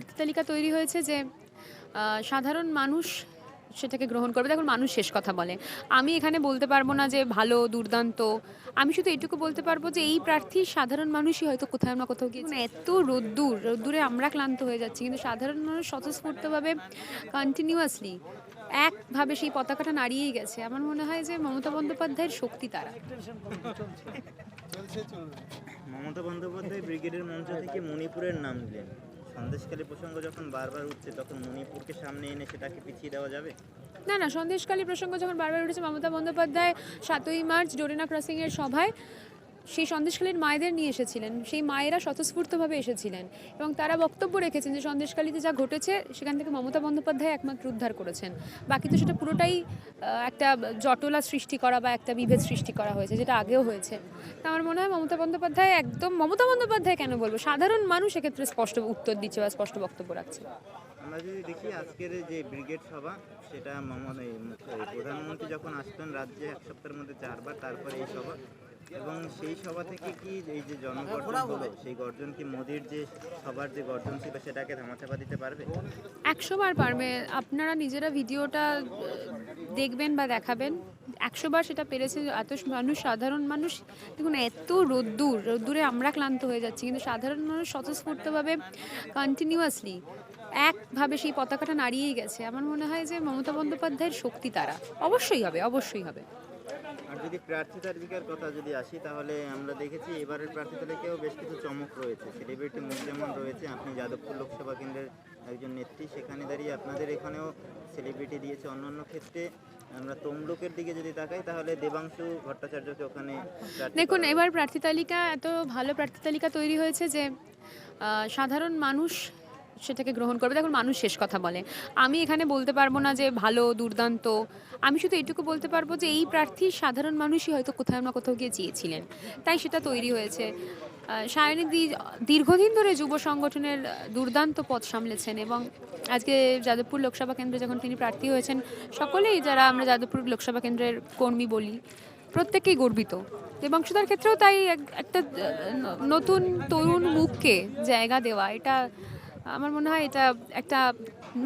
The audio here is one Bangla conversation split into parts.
প্রার্থী তালিকা তৈরি হয়েছে যে সাধারণ মানুষ সেটাকে গ্রহণ করবে। দেখুন, মানুষ শেষ কথা বলে। আমি এখানে বলতে পারব না যে ভালো, দুর্দান্ত। আমি শুধু এটুকু বলতে পারব যে এই প্রার্থী সাধারণ মানুষই হয়তো কোথাও না কোথাও গিয়ে এত রোদ্দুর, রোদ্দুরে আমরা ক্লান্ত হয়ে যাচ্ছি। কিন্তু সাধারণ মানুষ স্বতঃস্ফূর্তভাবে কন্টিনিউয়াসলি একভাবে সেই পতাকাটা নাড়িয়েই গেছে। আমার মনে হয় যে মমতা বন্দ্যোপাধ্যায়ের শক্তি তারা। মমতা বন্দ্যোপাধ্যায় ব্রিগেডের মঞ্চ থেকে মণিপুরের নাম নিলেন সন্দেশকালী প্রসঙ্গ যখন বারবার উঠছে, তখন মণিপুরকে সামনে এনে সেটাকে পিছিয়ে দেওয়া যাবে? না না সন্দেশকালী প্রসঙ্গ যখন বারবার উঠেছে, মমতা বন্দ্যোপাধ্যায় সাতই মার্চ ডোরেনা ক্রসিংয়ের সভায় সেই সন্দেশকালীর মায়েদের নিয়ে এসেছিলেন। সেই মায়েরা স্বতঃস্ফূর্তভাবে এসেছিলেন এবং তারা বক্তব্য রেখেছেন যে সন্দেশকালীতে যা ঘটেছে, সেখান থেকে মমতা বন্দ্যোপাধ্যায় একমাত্র উদ্ধার করেছেন। বাকি তো সেটা পুরোটাই একটা জটলা সৃষ্টি করা বা একটা বিভেদ সৃষ্টি করা হয়েছে, যেটা আগেও হয়েছে। তা আমার মনে হয় মমতা বন্দ্যোপাধ্যায় একদম, মমতা বন্দ্যোপাধ্যায় কেন বলব? সাধারণ মানুষ এক্ষেত্রে স্পষ্ট উত্তর দিচ্ছে বা স্পষ্ট বক্তব্য রাখছে। আমরা যদি দেখি আজকের যে ব্রিগেড সভা, সেটা প্রধানমন্ত্রী যখন আসতেন, রাজ্যে এক সপ্তাহের মধ্যে চারবার, তারপরে এই সভা। এবং সেই সভা থেকে কি এই যে জনগর্জন হলো সেই গর্জন কি মোদির যে সবার যে গর্জন ছিল সেটাকে ধামাচাপা দিতে পারবে? একশো বার পারবে। আপনারা নিজেরা ভিডিওটা দেখবেন বা দেখাবেন। একশো বার সেটা পেরেছে। এত মানুষ সাধারণ মানুষ দেখুন এত রোদ্দুর। রোদ্দুরে আমরা ক্লান্ত হয়ে যাচ্ছি। কিন্তু সাধারণ মানুষ স্বতঃস্ফূর্তভাবে কন্টিনিউয়াসলি একভাবে সেই পতাকাটা নাড়িয়েই গেছে। আমার মনে হয় যে মমতা বন্দ্যোপাধ্যায়ের শক্তি তারা। অবশ্যই হবে অবশ্যই হবে। আর যদি প্রার্থী তালিকার কথা যদি আসি তাহলে আমরা দেখেছি এবারের প্রার্থী তালিকায়ও বেশ কিছু চমক রয়েছে। সেলিব্রিটি মুখ যেমন রয়েছে। আপনি যাদবপুর লোকসভা কেন্দ্রের একজন নেত্রী সেখানে দাঁড়িয়ে আপনাদের এখানেও সেলিব্রিটি দিয়েছে অন্যান্য ক্ষেত্রে। আমরা তমলুকের দিকে যদি তাকাই তাহলে দেবাংশু ভট্টাচার্যকে ওখানে দেখুন এবার প্রার্থী তালিকা এত ভালো প্রার্থী তালিকা তৈরি হয়েছে যে সাধারণ মানুষ সেটাকে গ্রহণ করবে। দেখুন, মানুষ শেষ কথা বলে। আমি এখানে বলতে পারব না যে ভালো, দুর্দান্ত। আমি শুধু এটুকু বলতে পারব যে এই প্রার্থী সাধারণ মানুষই হয়তো কোথাও না কোথাও গিয়ে চেয়েছিলেন তাই সেটা তৈরি হয়েছে। সায়নী দি, দীর্ঘদিন ধরে যুব সংগঠনের দুর্দান্ত পথ সামলেছেন এবং আজকে যাদবপুর লোকসভা কেন্দ্রে যখন তিনি প্রার্থী হয়েছেন, সকলেই যারা আমরা যাদবপুর লোকসভা কেন্দ্রের কর্মী বলি প্রত্যেকেই গর্বিত। এবং দেবাংশুদার ক্ষেত্রেও তাই এক- একটা নতুন তরুণ মুখকে জায়গা দেওয়া, এটা আমার মনে হয় এটা একটা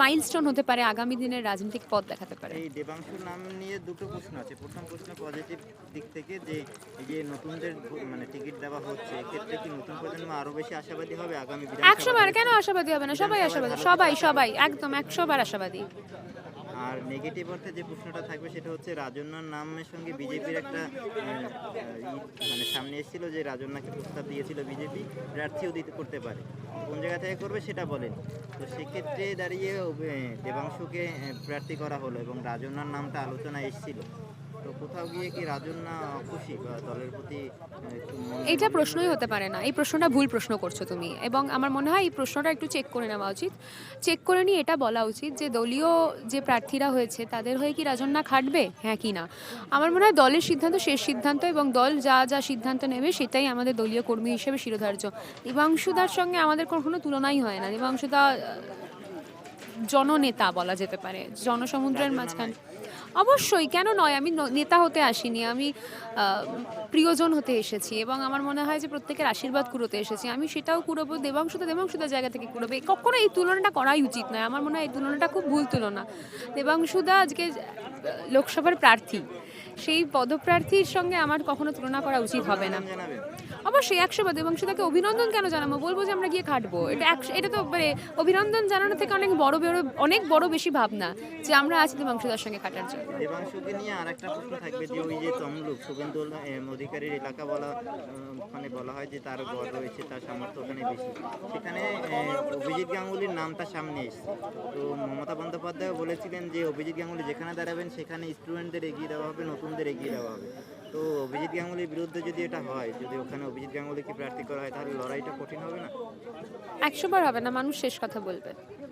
মাইলস্টোন হতে পারে আগামী দিনের রাজনৈতিক পথ দেখাতে পারে। এই দেবাংশুর নাম নিয়ে দুটো প্রশ্ন আছে। প্রথম প্রশ্ন পজিটিভ দিক থেকে যে এই যে নতুনদের মানে টিকিট দেওয়া হচ্ছে এক্ষেত্রে কি নতুন প্রজন্ম আরও বেশি আশাবাদী হবে? আগামী একশো বার কেন আশাবাদী হবে না? সবাই আশাবাদী। সবাই সবাই একদম একশো বার আশাবাদী। আর নেগেটিভ অর্থে যে প্রশ্নটা থাকবে সেটা হচ্ছে রাজন্যার নামের সঙ্গে বিজেপির একটা মানে সামনে এসেছিল যে রাজন্যাকে প্রস্তাব দিয়েছিল বিজেপি, প্রার্থীও দিতে, করতে পারে। কোন জায়গা থেকে করবে সেটা বলেন। তো সেক্ষেত্রে দাঁড়িয়ে দেবাংশুকে প্রার্থী করা হলো এবং রাজন্যার নামটা আলোচনা এসেছিল। তো কোথাও গিয়ে কি রাজন্যা খুশি দলের প্রতি আহ, একটু এইটা প্রশ্নই হতে পারে না। এই প্রশ্নটা ভুল প্রশ্ন করছ তুমি। এবং আমার মনে হয় এই প্রশ্নটা একটু চেক করে নেওয়া উচিত। চেক করে নিয়ে এটা বলা উচিত যে দলীয় যে প্রার্থীরা হয়েছে তাদের হয়ে কি রাজন্যা খাটবে? হ্যাঁ কি না? আমার মনে হয় দলের সিদ্ধান্ত শেষ সিদ্ধান্ত এবং দল যা যা সিদ্ধান্ত নেবে সেটাই আমাদের দলীয় কর্মী হিসেবে শিরোধার্য। দেবাংশুদার সঙ্গে আমাদের কখনো তুলনাই হয় না। দেবাংশুদা জননেতা বলা যেতে পারে। জনসমুদ্রের মাঝখানে অবশ্যই, কেন নয়? আমি নেতা হতে আসিনি, আমি প্রিয়জন হতে এসেছি এবং আমার মনে হয় যে প্রত্যেকের আশীর্বাদ কুড়োতে এসেছি। আমি সেটাও কুড়োবো দেবাংশুদা দেবাংশুদার জায়গা থেকে কুড়োবে। কখনো এই তুলনাটা করাই উচিত নয়, আমার মনে হয় এই তুলনাটা খুব ভুল তুলনা। দেবাংশুদা আজকে লোকসভার প্রার্থী। সেই পদপ্রার্থীর সঙ্গে আমার কখনো তুলনা করা উচিত হবে না। অবশ্যই, একশো বার। দেবাংশুদাকে অভিনন্দন কেন জানাব? বলব যে আমরা গিয়ে খাটবো। এটা একশো- এটা তো মানে অভিনন্দন জানানো থেকে অনেক বড় বড়, অনেক বড় বেশি ভাবনা যে আমরা আছি দেবাংশুদার সঙ্গে খাটার জন্য। দেবাংশুকে নিয়ে আর একটা প্রশ্ন থাকবে যে ওই যে তমলুক শুভেন্দু অধিকারীর এলাকা বলা ওখানে বলা হয় যে তার গড় রয়েছে, তার সামর্থ্য ওখানে বেশি। সেখানে অভিজিৎ গাঙ্গুলির নামটা সামনে এসেছে। তো মমতা বন্দ্যোপাধ্যায় বলেছিলেন যে অভিজিৎ গাঙ্গুলি যেখানে দাঁড়াবেন, সেখানে স্টুডেন্টদের এগিয়ে দেওয়া হবে, নতুনদের এগিয়ে দেওয়া হবে। তো অভিজিৎ গাঙ্গুলির বিরুদ্ধে যদি এটা হয়, যদি ওখানে অভিজিৎ গাঙ্গুলিকে প্রার্থী করা হয়, তাহলে লড়াইটা কঠিন হবে না? একশোবার হবে না, মানুষ শেষ কথা বলবে।